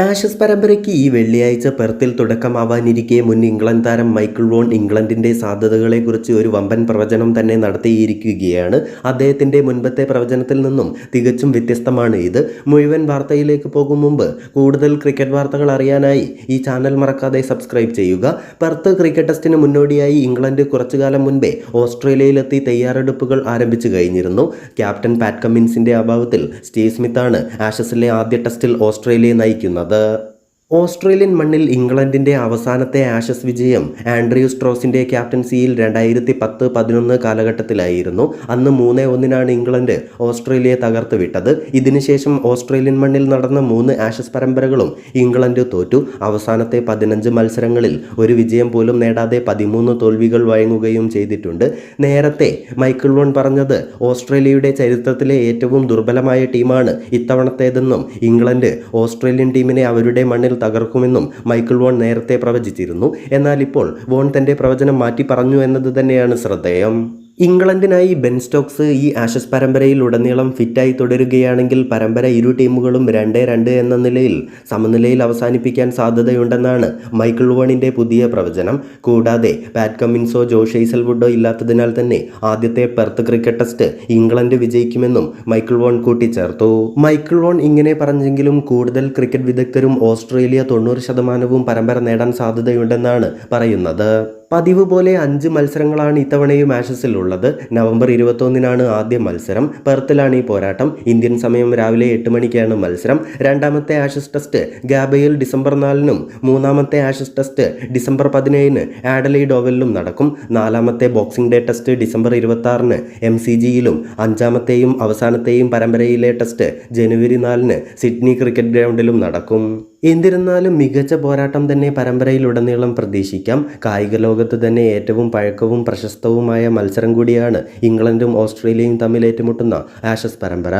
Ashes പരമ്പരയ്ക്ക് ഈ വെള്ളിയാഴ്ച പെർത്തിൽ തുടക്കമാവാനിരിക്കെ മുൻ ഇംഗ്ലണ്ട് താരം മൈക്കിൾ വോൺ ഇംഗ്ലണ്ടിന്റെ സാധ്യതകളെക്കുറിച്ച് ഒരു വമ്പൻ പ്രവചനം തന്നെ നടത്തിയിരിക്കുകയാണ്. അദ്ദേഹത്തിന്റെ മുൻപത്തെ പ്രവചനത്തിൽ നിന്നും തികച്ചും വ്യത്യസ്തമാണ് ഇത്. മുഴുവൻ വാർത്തയിലേക്ക് പോകും മുമ്പ് കൂടുതൽ ക്രിക്കറ്റ് വാർത്തകൾ അറിയാനായി ഈ ചാനൽ മറക്കാതെ സബ്സ്ക്രൈബ് ചെയ്യുക. പെർത്ത് ക്രിക്കറ്റ് ടെസ്റ്റിന് മുന്നോടിയായി ഇംഗ്ലണ്ട് കുറച്ചു കാലം മുൻപേ ഓസ്ട്രേലിയയിലെത്തി തയ്യാറെടുപ്പുകൾ ആരംഭിച്ചു കഴിഞ്ഞിരുന്നു. ക്യാപ്റ്റൻ പാറ്റ് കമ്മിൻസിന്റെ അഭാവത്തിൽ സ്റ്റീവ് സ്മിത്താണ് ആഷസിലെ ആദ്യ ടെസ്റ്റിൽ ഓസ്ട്രേലിയയെ നയിക്കുന്നത്. പറയുന്നത് ഓസ്ട്രേലിയൻ മണ്ണിൽ ഇംഗ്ലണ്ടിന്റെ അവസാനത്തെ ആഷസ് വിജയം ആൻഡ്രിയു സ്ട്രോസിന്റെ ക്യാപ്റ്റൻസിയിൽ രണ്ടായിരത്തി പത്ത് പതിനൊന്ന് കാലഘട്ടത്തിലായിരുന്നു. അന്ന് മൂന്ന് ഒന്നിനാണ് ഇംഗ്ലണ്ട് ഓസ്ട്രേലിയയെ തകർത്ത് വിട്ടത്. ഇതിനുശേഷം ഓസ്ട്രേലിയൻ മണ്ണിൽ നടന്ന മൂന്ന് ആഷസ് പരമ്പരകളും ഇംഗ്ലണ്ട് തോറ്റു. അവസാനത്തെ പതിനഞ്ച് മത്സരങ്ങളിൽ ഒരു വിജയം പോലും നേടാതെ പതിമൂന്ന് തോൽവികൾ വഴങ്ങുകയും ചെയ്തിട്ടുണ്ട്. നേരത്തെ മൈക്കിൾ വോൺ പറഞ്ഞത് ഓസ്ട്രേലിയയുടെ ചരിത്രത്തിലെ ഏറ്റവും ദുർബലമായ ടീമാണ് ഇത്തവണത്തേതെന്നും ഇംഗ്ലണ്ട് ഓസ്ട്രേലിയൻ ടീമിനെ അവരുടെ മണ്ണിൽ തകർക്കുമെന്നും മൈക്കിൾ വോൺ നേരത്തെ പ്രവചിച്ചിരുന്നു. എന്നാൽ ഇപ്പോൾ വോൺ തന്റെ പ്രവചനം മാറ്റി പറഞ്ഞു എന്നത് തന്നെയാണ് ശ്രദ്ധേയം. ഇംഗ്ലണ്ടിനായി ബെൻ സ്റ്റോക്സ് ഈ ആഷസ് പരമ്പരയിൽ ഉടനീളം ഫിറ്റായി തുടരുകയാണെങ്കിൽ പരമ്പര ഇരു ടീമുകളും രണ്ട് രണ്ട് എന്ന നിലയിൽ സമനിലയിൽ അവസാനിപ്പിക്കാൻ സാധ്യതയുണ്ടെന്നാണ് മൈക്കിൾ വോണിന്റെ പുതിയ പ്രവചനം. കൂടാതെ പാറ്റ് കമ്മിൻസോ ജോഷ് ഐസൽവുഡോ ഇല്ലാത്തതിനാൽ തന്നെ ആദ്യത്തെ പെർത്ത് ക്രിക്കറ്റ് ടെസ്റ്റ് ഇംഗ്ലണ്ട് വിജയിക്കുമെന്നും മൈക്കിൾ വോൺ കൂട്ടിച്ചേർത്തു. മൈക്കിൾ വോൺ ഇങ്ങനെ പറഞ്ഞെങ്കിലും കൂടുതൽ ക്രിക്കറ്റ് വിദഗ്ധരും ഓസ്ട്രേലിയ തൊണ്ണൂറ് ശതമാനവും പരമ്പര നേടാൻ സാധ്യതയുണ്ടെന്നാണ് പറയുന്നത്. പതിവ് പോലെ അഞ്ച് മത്സരങ്ങളാണ് ഇത്തവണയും ആഷസിൽ ഉള്ളത് നവംബർ ഇരുപത്തൊന്നിനാണ് ആദ്യ മത്സരം. പെർത്തിലാണ് ഈ പോരാട്ടം. ഇന്ത്യൻ സമയം രാവിലെ എട്ട് മണിക്കാണ് മത്സരം. രണ്ടാമത്തെ ആഷസ് ടെസ്റ്റ് ഗാബയിൽ ഡിസംബർ നാലിനും മൂന്നാമത്തെ ആഷസ് ടെസ്റ്റ് ഡിസംബർ പതിനേഴിന് ആഡലൈ ഡോവലിലും നടക്കും. നാലാമത്തെ ബോക്സിംഗ് ഡേ ടെസ്റ്റ് ഡിസംബർ ഇരുപത്തി ആറിന് എം സി ജിയിലും അഞ്ചാമത്തെയും അവസാനത്തെയും പരമ്പരയിലെ ടെസ്റ്റ് ജനുവരി നാലിന് സിഡ്നി ക്രിക്കറ്റ് ഗ്രൗണ്ടിലും നടക്കും. എന്നിരുന്നാലും മികച്ച പോരാട്ടം തന്നെ പരമ്പരയിലുടനീളം പ്രതീക്ഷിക്കാം. കായിക ലോകത്ത് തന്നെ ഏറ്റവും പഴക്കവും പ്രശസ്തവുമായ മത്സരം കൂടിയാണ് ഇംഗ്ലണ്ടും ഓസ്ട്രേലിയയും തമ്മിൽ ഏറ്റുമുട്ടുന്ന ആഷസ് പരമ്പര.